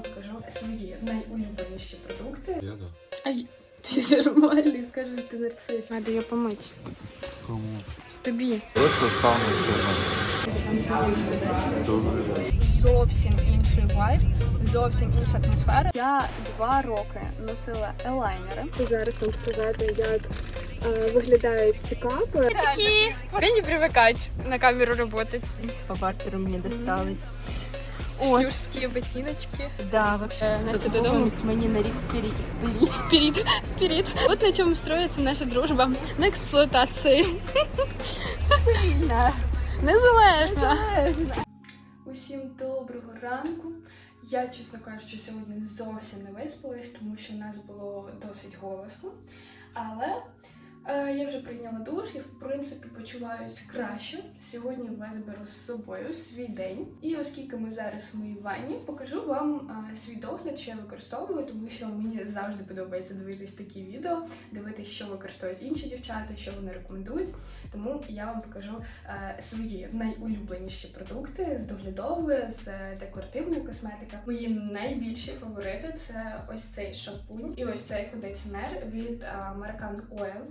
вам покажу свої найулюбленіші продукти. Я да. Ай, ти нормальний, скажеш, що ти нарцис. Треба її помити. Кому? Тобі. Просто став на Зовсім інший вайб, зовсім інша атмосфера. Я два роки носила елайнери. Зараз вам сказати, як е, виглядають ці капи. Такі мені не привикать на камеру працювати. По бартеру мне Шлюшські ботиночки. Да, вообще. Е, Настя додому. мені на рік вперед. Вперед, вперед. От на чому строїться наша дружба. На експлуатації. Незалежна. Усім доброго ранку. Я, чесно кажучи, сьогодні зовсім не виспалась, тому що в нас було досить голосно. Але я вже прийняла душ і, в принципі, почуваюся краще. Сьогодні вас беру з собою свій день. І оскільки ми зараз в моїй ванні, покажу вам е, свій догляд, що я використовую, тому що мені завжди подобається дивитись такі відео, дивитись, що використовують інші дівчата, що вони рекомендують. Тому я вам покажу е, свої найулюбленіші продукти з доглядової, з е, декоративної косметики. Мої найбільші фаворити це ось цей шампунь і ось цей кондиціонер від е, American Oil.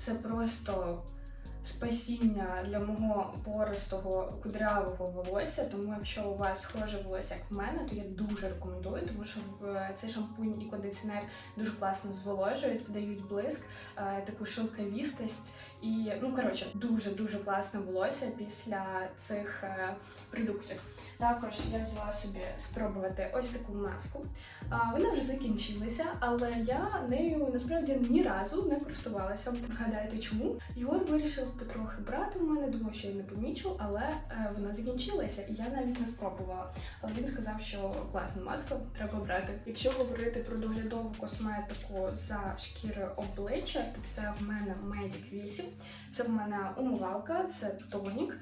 Це просто спасіння для мого пористого кудрявого волосся. Тому якщо у вас схоже волосся, як в мене, то я дуже рекомендую, тому що в цей шампунь і кондиціонер дуже класно зволожують, дають блиск, е, таку шелковістость. І ну коротше, дуже дуже класне волосся після цих е, продуктів. Також я взяла собі спробувати ось таку маску. А, вона вже закінчилася, але я нею насправді ні разу не користувалася. Вгадайте, чому? Єгор вирішив потрохи брати у мене, думав, що я не помічу, але е, вона закінчилася, і я навіть не спробувала. Але він сказав, що класна маска, треба брати. Якщо говорити про доглядову косметику за шкірою обличчя, то це в мене Medic 8. Це в мене умивалка, це тонік.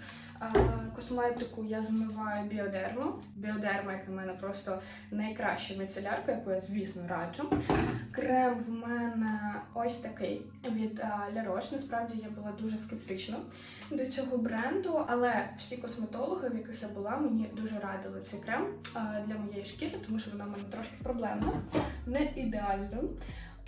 Косметику я змиваю біодерму. Біодерма, як на мене, просто найкраща міцелярка, яку я, звісно, раджу. Крем в мене ось такий від Roche. Насправді я була дуже скептична до цього бренду, але всі косметологи, в яких я була, мені дуже радили цей крем для моєї шкіри, тому що вона в мене трошки проблемна, не ідеальна.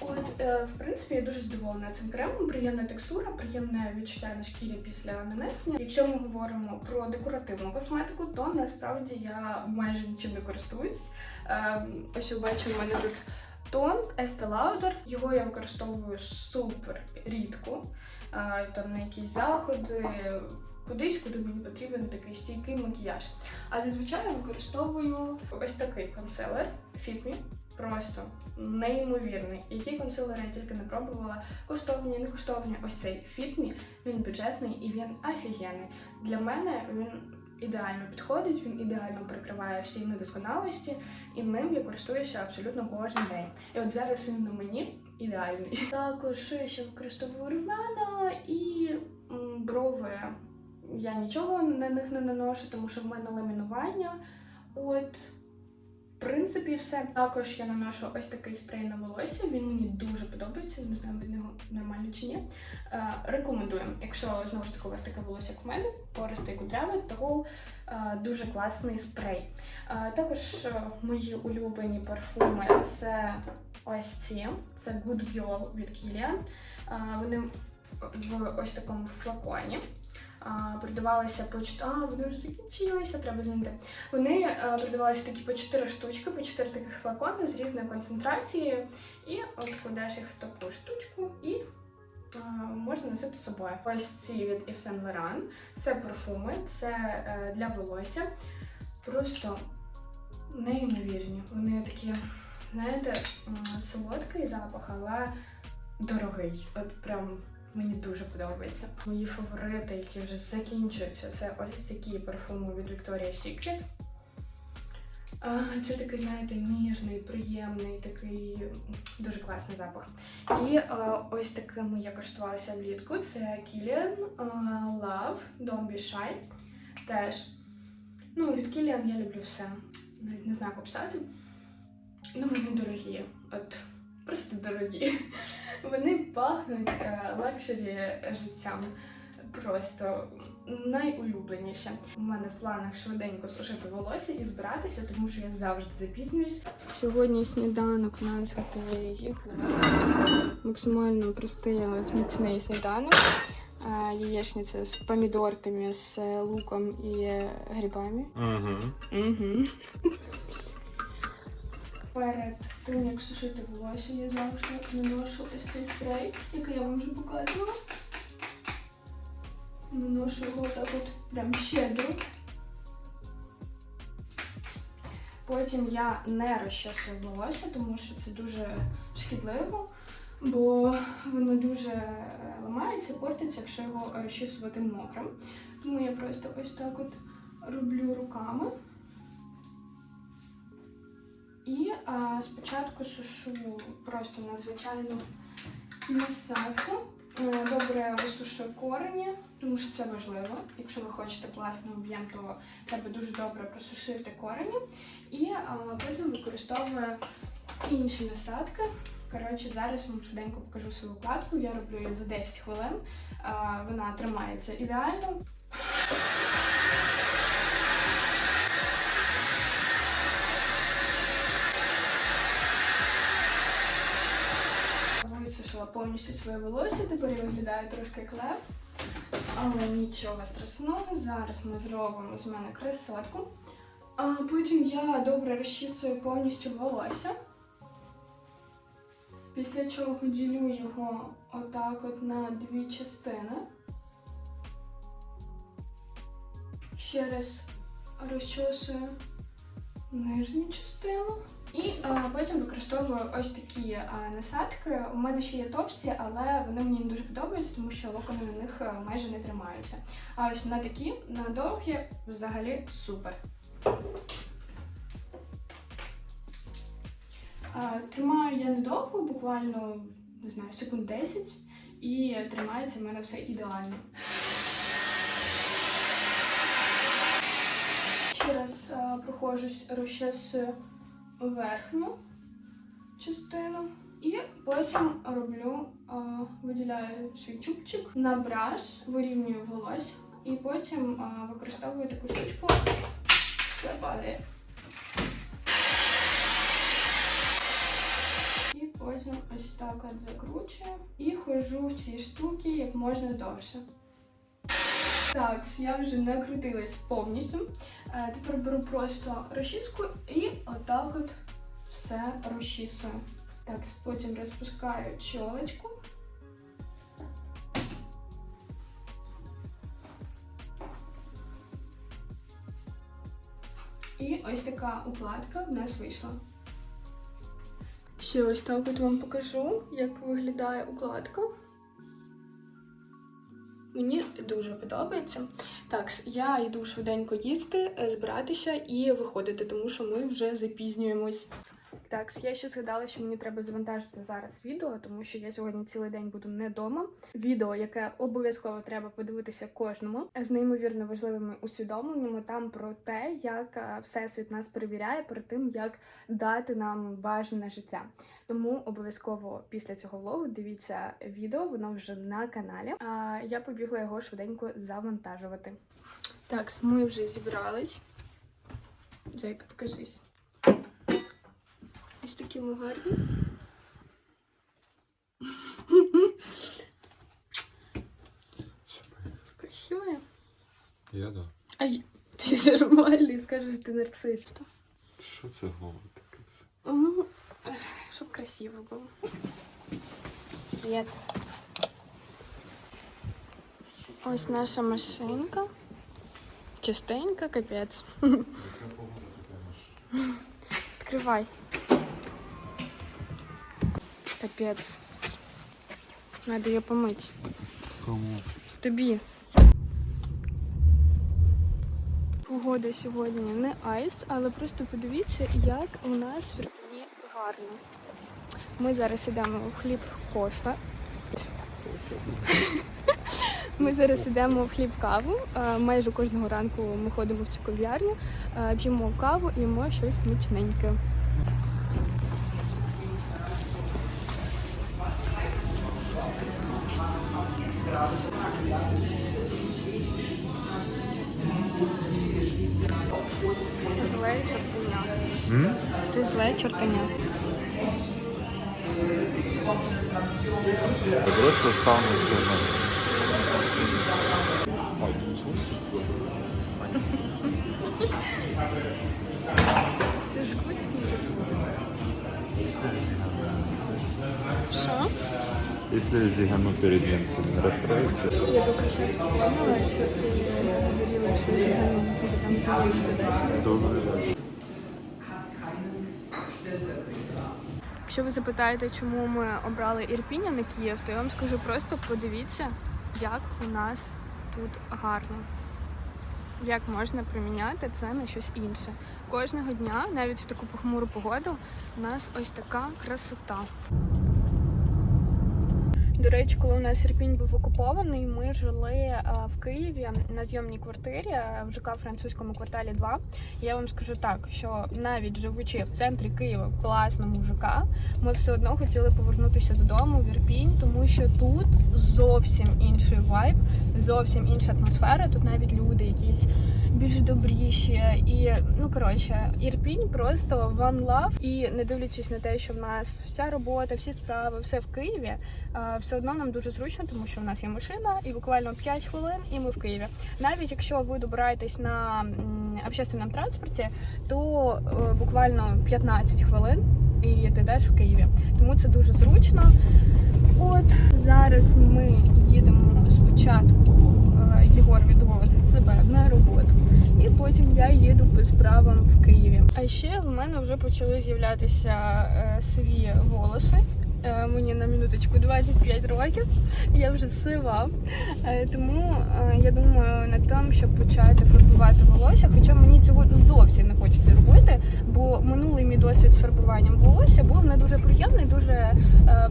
От, е, в принципі, я дуже задоволена цим кремом. Приємна текстура, приємне відчуття на шкірі після нанесення. Якщо ми говоримо про декоративну косметику, то насправді я майже нічим не користуюсь. Е, ось бачу, у мене тут тон Estee Lauder. Його я використовую супер рідко. Е, там на якісь заходи. Кудись, куди мені потрібен такий стійкий макіяж. А зазвичай я використовую ось такий консилер Fit Me. Просто неймовірний. Які консилери я тільки не пробувала. Коштовні, не коштовні. Ось цей Fit Me, він бюджетний і він офігенний. Для мене він ідеально підходить, він ідеально прикриває всі недосконалості, і ним я користуюся абсолютно кожен день. І от зараз він на мені ідеальний. Також я ще використовую румяна і брови. Я нічого на них не наношу, тому що в мене ламінування. От. В принципі, все. Також я наношу ось такий спрей на волосся. Він мені дуже подобається. Не знаю, від нього нормально чи ні. Е, рекомендую. Якщо знову ж таки у вас таке волосся, як у мене, пористий кудряве, то е, дуже класний спрей. Е, також е, мої улюблені парфуми це ось ці. Це Good Girl від Kilian. Е, вони в ось такому флаконі. Продавалися по А, вони вже закінчилися, треба змінити. Вони продавалися такі по 4 штучки, по 4 таких флакони з різною концентрацією. І от кладеш їх в таку штучку і можна носити з собою. Ось ці від Yves Saint Laurent. Це парфуми, це е, для волосся. Просто неймовірні. Вони такі, знаєте, солодкий запах, але дорогий. От прям Мені дуже подобається. Мої фаворити, які вже закінчуються, це ось такі парфуми від Victoria's Secret. А, Це такий, знаєте, ніжний, приємний, такий дуже класний запах. І а, ось такими я користувалася влітку. Це Kilian а, Love Don't Be Shy. Теж. Ну, від Kilian я люблю все. Навіть не знаю, як описати. Ну, вони дорогі. От просто дорогі. Вони пахнуть е, лакшері життям. просто найулюбленіше. У мене в планах швиденько сушити волосся і збиратися, тому що я завжди запізнююсь. Сьогодні сніданок у нас готовий максимально простий, але зміцний сніданок. Яєчниця з помідорками, з е, луком і е, грибами. Угу. Угу. Перед тим, як сушити волосся, я завжди наношу ось цей спрей, який я вам вже показувала. Наношу його так от прям щедро. Потім я не розчесую волосся, тому що це дуже шкідливо, бо воно дуже е, ламається, портиться, якщо його розчісувати мокрим. Тому я просто ось так от роблю руками. І а, спочатку сушу просто на звичайну насадку. Е, Добре висушую корені, тому що це важливо. Якщо ви хочете класний об'єм, то треба дуже добре просушити корені. І а, потім використовую інші насадки. Коротше, зараз вам швиденько покажу свою укладку. Я роблю її за 10 хвилин. А, вона тримається ідеально. Повністю своє волосся, тепер я виглядаю трошки як лев. Але нічого страшного. Зараз ми зробимо з мене красотку. А потім я добре розчісую повністю волосся. Після чого ділю його отак от на дві частини. Ще раз розчосую нижню частину. І а, потім використовую ось такі а, насадки. У мене ще є товсті, але вони мені не дуже подобаються, тому що локони на них майже не тримаються. А ось на такі, на довгі, взагалі супер. А, тримаю я недовго, буквально не знаю, секунд 10, і тримається в мене все ідеально. Ще раз а, проходжусь, розчесую верхню частину. І потім роблю, виділяю свій чубчик на браш, вирівнюю волосся і потім використовую таку штучку. Падає. І потім ось так от закручую і ходжу в ці штуки як можна довше. Так, я вже накрутилась повністю. Е, Тепер беру просто розчіску і отак от все розчісую. Так, потім розпускаю чолочку. І ось така укладка в нас вийшла. Ще ось так от вам покажу, як виглядає укладка. Мені дуже подобається. Так, я йду швиденько їсти, е, збиратися і виходити, тому що ми вже запізнюємось. Так, я ще згадала, що мені треба завантажити зараз відео, тому що я сьогодні цілий день буду не вдома. Відео, яке обов'язково треба подивитися кожному з неймовірно важливими усвідомленнями там про те, як е, всесвіт нас перевіряє перед тим, як дати нам бажане життя. Тому обов'язково після цього влогу дивіться відео, воно вже на каналі. А я побігла його швиденько завантажувати. Так, ми вже зібрались. Зайка, покажись. Ось такі ми гарні. Красивая. Я да. Ай, ти нормальний, скажеш, ти нарцисст. Що це голо таке все? Ну, щоб красиво було. Світ. Ось наша машинка. Чистенька, капець. Відкривай. Капець. Надо її помити. Кому? Тобі. Погода сьогодні не айс, але просто подивіться, як у нас гарно. Ми зараз йдемо в хліб кофе. Ми зараз йдемо в хліб каву. Е, майже кожного ранку ми ходимо в цю кав'ярню, е, п'ємо каву і їмо щось смачненьке. Ти зле чортоня. Ти зле чортаня. Я просто став на сторону. Це скучно. Що? Если зигану перед немцем, не расстроится? Я только сейчас поняла, что ты говорила, что зигану, живется десь. Добрый день. Якщо ви запитаєте, чому ми обрали Ірпінь, а не Київ, то я вам скажу просто подивіться, як у нас тут гарно. Як можна приміняти це на щось інше. Кожного дня, навіть в таку похмуру погоду, у нас ось така красота. До речі, коли у нас Ірпінь був окупований, ми жили е, в Києві на зйомній квартирі е, в ЖК французькому кварталі 2. Я вам скажу так, що навіть живучи в центрі Києва в класному ЖК, ми все одно хотіли повернутися додому в Ірпінь, тому що тут зовсім інший вайб, зовсім інша атмосфера. Тут навіть люди якісь більш добріші. І ну коротше, Ірпінь просто one love. І не дивлячись на те, що в нас вся робота, всі справи, все в Києві. е, Все одно нам дуже зручно, тому що в нас є машина, і буквально 5 хвилин, і ми в Києві. Навіть якщо ви добираєтесь на общественному транспорті, то е, буквально 15 хвилин і ти йдеш в Києві. Тому це дуже зручно. От зараз ми їдемо спочатку. е, Єгор відвозить себе на роботу, і потім я їду по справам в Києві. А ще в мене вже почали з'являтися е, свої волоси. Е, Мені на минуточку 25 років, я вже сива. Е, Тому е, я думаю над тим, щоб почати фарбувати волосся. Хоча мені цього зовсім не хочеться робити, бо минулий мій досвід з фарбуванням волосся був не дуже приємний, дуже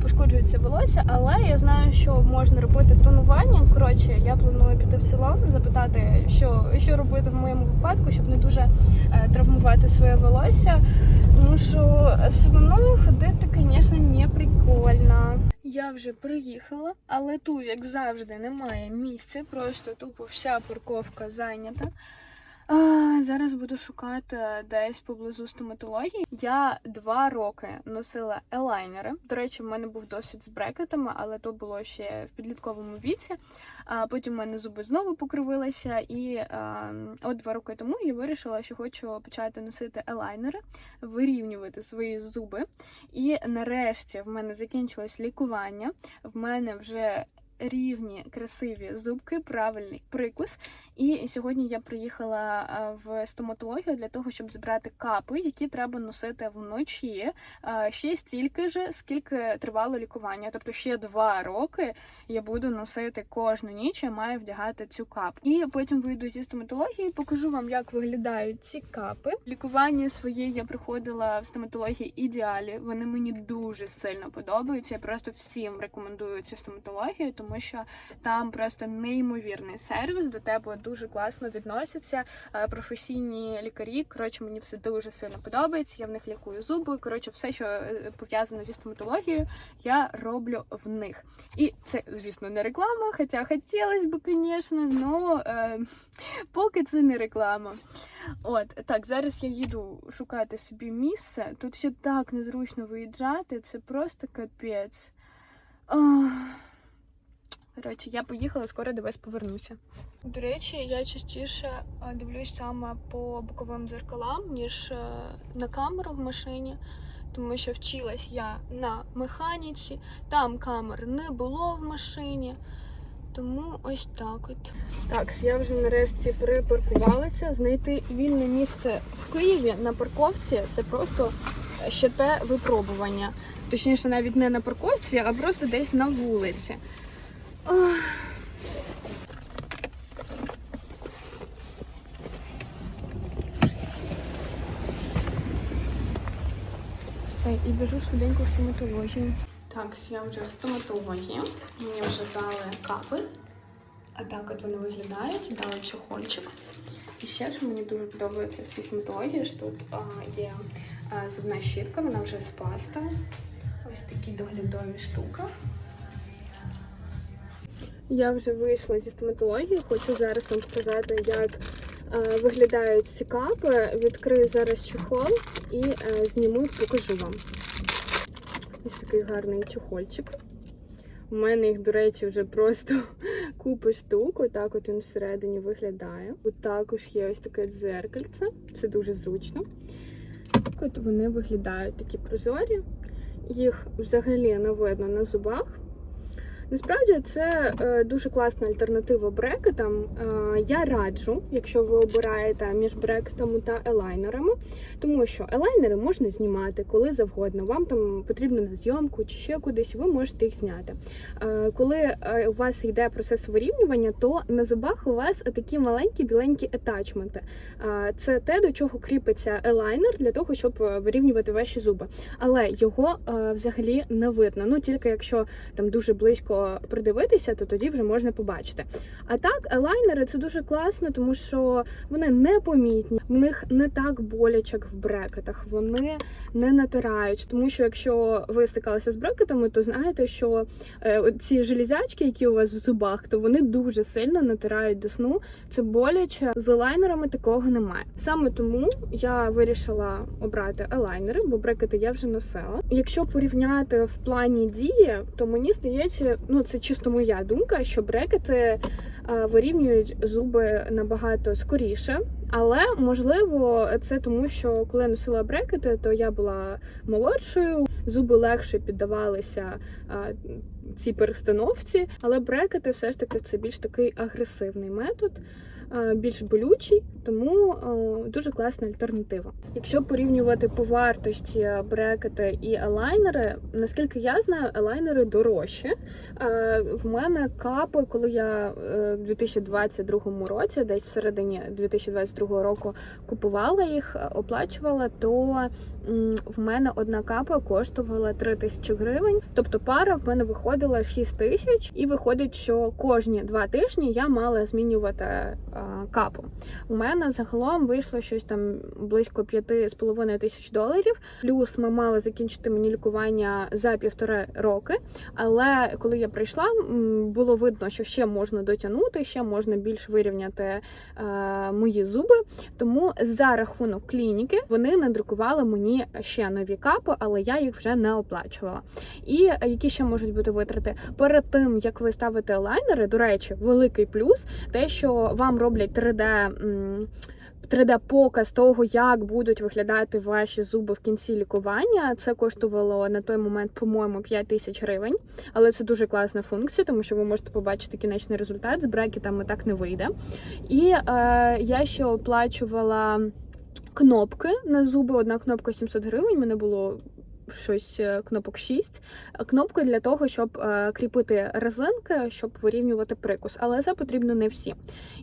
пошкоджується волосся. Але я знаю, що можна робити тонування. Коротше, я планую піти в салон, запитати, що, що робити в моєму випадку, щоб не дуже травмувати своє волосся. Тому що з виною ходити, звісно, не прикольно. Я вже приїхала, але тут, як завжди, немає місця. Просто тупо вся парковка зайнята. А, зараз буду шукати десь поблизу стоматології. Я два роки носила елайнери. До речі, в мене був досвід з брекетами, але то було ще в підлітковому віці. А потім в мене зуби знову покривилися. І а, от два роки тому я вирішила, що хочу почати носити елайнери, вирівнювати свої зуби. І нарешті в мене закінчилось лікування. В мене вже рівні, красиві зубки, правильний прикус. І сьогодні я приїхала е, в стоматологію для того, щоб збирати капи, які треба носити вночі. е, Ще стільки ж, скільки тривало лікування. Тобто ще два роки я буду носити кожну ніч, я маю вдягати цю капу. І потім вийду зі стоматології, покажу вам, як виглядають ці капи. Лікування своє я приходила в стоматології ідеалі. Вони мені дуже сильно подобаються. Я просто всім рекомендую цю стоматологію, тому що там просто неймовірний сервіс. До тебе дуже класно відносяться. е, Професійні лікарі. Коротше, мені все дуже сильно подобається. Я в них лікую зуби. Коротше, все, що е, пов'язано зі стоматологією, я роблю в них. І це, звісно, не реклама, хоча хотілося б, звісно, але е, поки це не реклама. От так, зараз я їду шукати собі місце. Тут ще так незручно виїжджати, це просто капець. Ах. Коротше, я поїхала, скоро до вас повернуся. До речі, я частіше е, дивлюсь саме по боковим дзеркалам, ніж е, на камеру в машині, тому що вчилась я на механіці, там камер не було в машині. Тому ось так от. Так, я вже нарешті припаркувалася. Знайти вільне місце в Києві на парковці це просто ще те випробування. Точніше, навіть не на парковці, а просто десь на вулиці. Все, і біжу швиденько в стоматологію. Так, я вже в стоматології. Мені вже дали капи. А так от вони виглядають, дали чохольчик. І ще, що мені дуже подобається в цій стоматології, що тут а, є а, зубна щітка, вона вже з паста. Ось такі доглядові штуки. Я вже вийшла зі стоматології. Хочу зараз вам показати, як е, виглядають ці капи. Відкрию зараз чохол і е, зніму покажу вам. Ось такий гарний чохольчик. У мене їх, до речі, вже просто купи штук. Отак от він всередині виглядає. От також є ось таке дзеркальце. Це дуже зручно. Так от вони виглядають такі прозорі. Їх взагалі не видно на зубах. Насправді це е, дуже класна альтернатива брекетам. Е, я раджу, якщо ви обираєте між брекетами та елайнерами, тому що елайнери можна знімати коли завгодно. Вам там потрібно на зйомку чи ще кудись, ви можете їх зняти. Е, коли у вас йде процес вирівнювання, то на зубах у вас такі маленькі біленькі етачменти. Це те, до чого кріпиться елайнер для того, щоб вирівнювати ваші зуби. Але його взагалі не видно. Ну тільки якщо там дуже близько придивитися, то тоді вже можна побачити. А так, елайнери це дуже класно, тому що вони непомітні, в них не так боляче, як в брекетах. Вони не натирають. Тому що якщо ви стикалися з брекетами, то знаєте, що е, ці железячки, які у вас в зубах, то вони дуже сильно натирають до сну. Це боляче. З елайнерами такого немає. Саме тому я вирішила обрати елайнери, бо брекети я вже носила. Якщо порівняти в плані дії, то мені здається, ну це чисто моя думка, що брекети е, вирівнюють зуби набагато скоріше. Але можливо, це тому, що коли я носила брекети, то я була молодшою, зуби легше піддавалися а, цій перестановці. Але брекети все ж таки це більш такий агресивний метод, більш болючий, тому дуже класна альтернатива. Якщо порівнювати по вартості брекети і елайнери, наскільки я знаю, елайнери дорожчі. Е, В мене капи, коли я е, в 2022 році, десь в середині 2022 року купувала їх, е, оплачувала, то в мене одна капа коштувала 3 тисячі гривень. Тобто пара в мене виходила 6 тисяч, і виходить, що кожні два тижні я мала змінювати е, капу. У мене загалом вийшло щось там близько 5,5 тисяч доларів. Плюс ми мали закінчити мені лікування за півтори роки. Але коли я прийшла, було видно, що ще можна дотягнути, ще можна більш вирівняти е, мої зуби. Тому за рахунок клініки вони надрукували мені ще нові капи, але я їх вже не оплачувала. І які ще можуть бути витрати перед тим, як ви ставите лайнери, до речі, великий плюс те, що вам роблять 3D. 3D-показ того, як будуть виглядати ваші зуби в кінці лікування. Це коштувало на той момент, по-моєму, 5 тисяч гривень. Але це дуже класна функція, тому що ви можете побачити кінечний результат. З брекетами так не вийде. І е, я ще оплачувала кнопки на зуби. Одна кнопка 700 гривень. Мене було. Щось е, кнопок 6. Кнопки для того, щоб е, кріпити резинки, щоб вирівнювати прикус, але це потрібно не всі.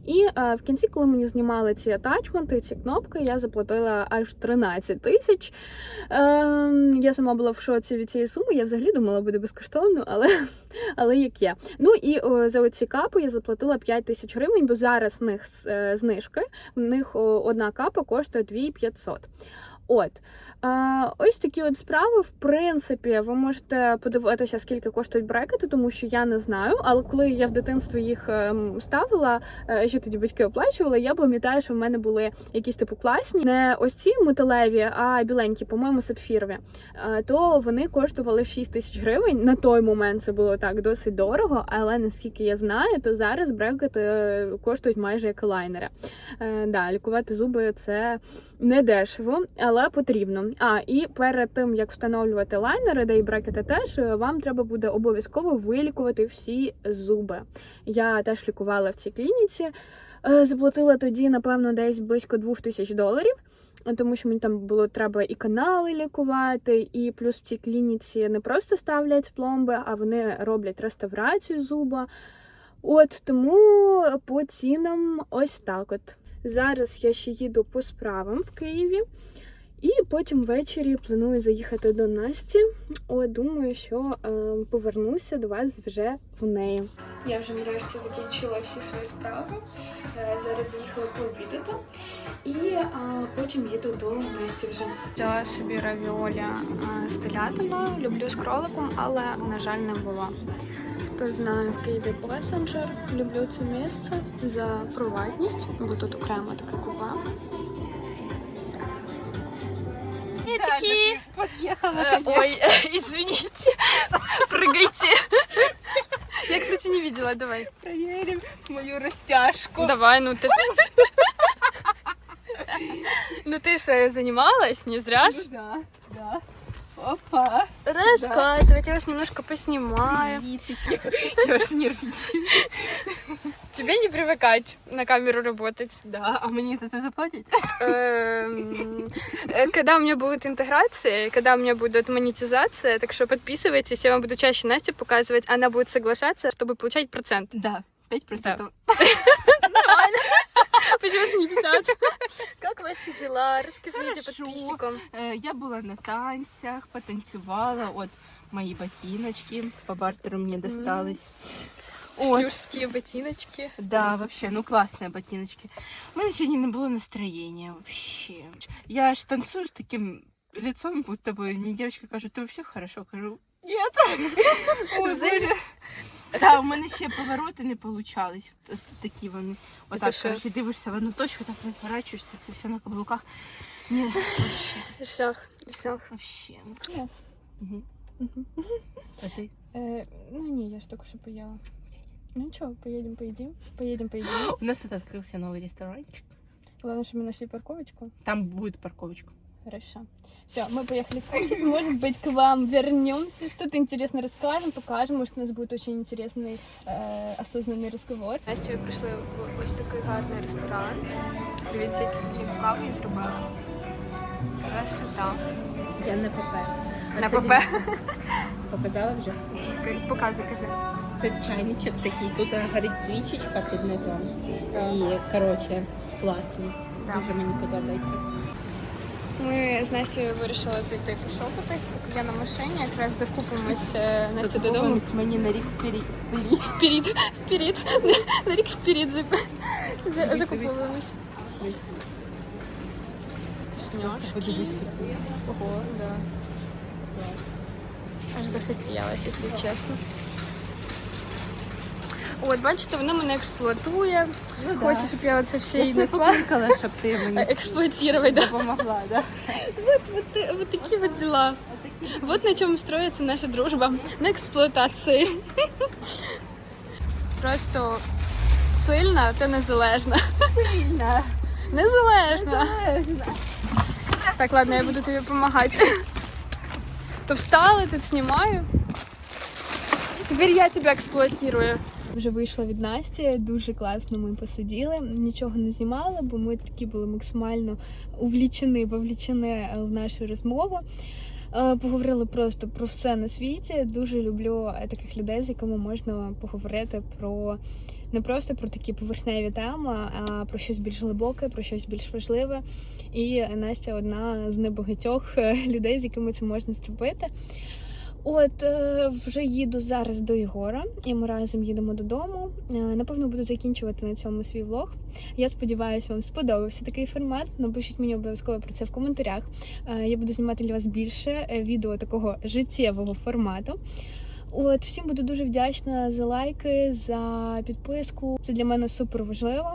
І е, в кінці, коли мені знімали ці атачменти, ці кнопки, я заплатила аж 13 тисяч. Е, я сама була в шоці від цієї суми. Я взагалі думала, буде безкоштовно, але, але як є. Ну і за оці капи я заплатила 5 тисяч гривень, бо зараз в них е, знижки. В них одна капа коштує 2500. От. Ось такі от справи. В принципі, ви можете подивитися, скільки коштують брекети, тому що я не знаю. Але коли я в дитинстві їх ем, ставила, е, що тоді батьки оплачували, я пам'ятаю, що в мене були якісь типу класні, не ось ці металеві, а біленькі, по-моєму, сапфірові. Е, То вони коштували 6 тисяч гривень. На той момент це було так досить дорого, але наскільки я знаю, то зараз брекети е, коштують майже як лайнери. Да, лікувати зуби це не дешево, але потрібно. А і перед тим як встановлювати лайнери, де і брекети теж е, вам треба буде обов'язково вилікувати всі зуби. Я теж лікувала в цій клініці. Е, Заплатила тоді, напевно, десь близько двох тисяч доларів. Тому що мені там було треба і канали лікувати, і плюс в цій клініці не просто ставлять пломби, а вони роблять реставрацію зуба. От тому по цінам ось так от. Зараз я ще їду по справам в Києві, і потім ввечері планую заїхати до Насті. О, думаю, що е, повернуся до вас вже в неї. Я вже нарешті закінчила всі свої справи. Е, Зараз заїхала пообідати і а, потім їду до Насті вже. Взяла собі равіолі а, з телятиною, люблю з кроликом, але, на жаль, не було. Хто знає в Києві Плесенджер, люблю це місце за приватність, бо тут окремо таке купа Детики! Э, Ой, извините, прыгайте. Я, кстати, не видела, давай. Проверим мою растяжку. Давай, ну ты ж... Ну ты же занималась, не зря ж. да, да. Опа. Рассказывать, я вас немножко поснимаю. Витыки. Я ж нервничаю. Тебе не привыкать на камеру работать. Да, а мне за это заплатить? Эм, э, Когда у меня будет интеграция, когда у меня будет монетизация, так что подписывайтесь, я вам буду чаще Настю показывать, она будет соглашаться, чтобы получать процент. Да, 5%. Да. Нормально. Почему не 50? Как ваши дела? Расскажите Хорошо. подписчикам. Э, Я была на танцах, потанцевала. Вот мои ботиночки по бартеру мне досталось. Вот. Шлюшские ботиночки. Да, вообще, ну классные ботиночки. У меня сегодня не было настроения вообще. Я аж танцую с таким лицом, будто бы мне девочка кажет, ты вообще хорошо, кажу. Нет. Ой, Зря. боже. Да, у мене ще повороти не получались. Т- Такі вони. Отак, що? коротше, дивишся в одну точку, так розворачуєшся, це все на каблуках. Ні, вообще, Шах, шах. вообще. Нет. Мгм. А ти? Э, ну не, я ж только что поела. Ну что, поедем, поедим? Поедем, поедим. У нас тут открылся новый ресторанчик. Главное, чтобы мы нашли парковочку. Там будет парковочка. Хорошо. Все, мы поехали кушать. Может быть, к вам вернемся, что-то интересное расскажем, покажем. Может, у нас будет очень интересный, э, осознанный разговор. Настя прийшли в ось такий гарний ресторан. Дивіться, яку каву я зробила. Красота. Я на ПП. На ПП. Показала вже? Показуй, кажи. Це чайничок такий, тут горить свічечка під низом. І коротше, класний. Да. Дуже мені подобається. Ми з Настю вирішили зайти пошопитись, поки я на машині. Якраз закупимось е, Настя додому. Закупимось мені на рік вперед. вперед. Вперед, вперед, на рік вперед за- за- закуповуємось. Вкусняшки. Подивись. Ого, да. Аж захотілося, якщо чесно. От, бачите, вона мене експлуатує. Ну, Хоче, щоб я оце все їй несла. покликала, щоб ти мені Експлуатировать, да. допомогла, да? Вот, вот, вот такие вот дела. Вот на чем строится наша дружба. На експлуатації. Просто сильна та незалежна. Сильно. Незалежна. Так, ладно, я буду тобі допомагати. То встала, тут знімаю. Тепер я тебе експлуатирую. Вже вийшла від Насті, дуже класно ми посиділи, нічого не знімали, бо ми такі були максимально увлічені, вовлічені в нашу розмову. Е, Поговорили просто про все на світі. Дуже люблю е, таких людей, з якими можна поговорити про не просто про такі поверхневі теми, а про щось більш глибоке, про щось більш важливе. І Настя одна з небагатьох е, людей, з якими це можна зробити. От е, вже їду зараз до Єгора, і ми разом їдемо додому. Е, Напевно, буду закінчувати на цьому свій влог. Я сподіваюся, вам сподобався такий формат. Напишіть мені обов'язково про це в коментарях. Е, Я буду знімати для вас більше відео такого життєвого формату. От всім буду дуже вдячна за лайки, за підписку. Це для мене супер важливо.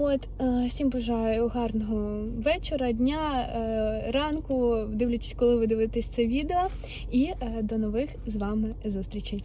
От е, всім бажаю гарного вечора, дня, е, ранку, дивлячись, коли ви дивитесь це відео. І е, до нових з вами зустрічей.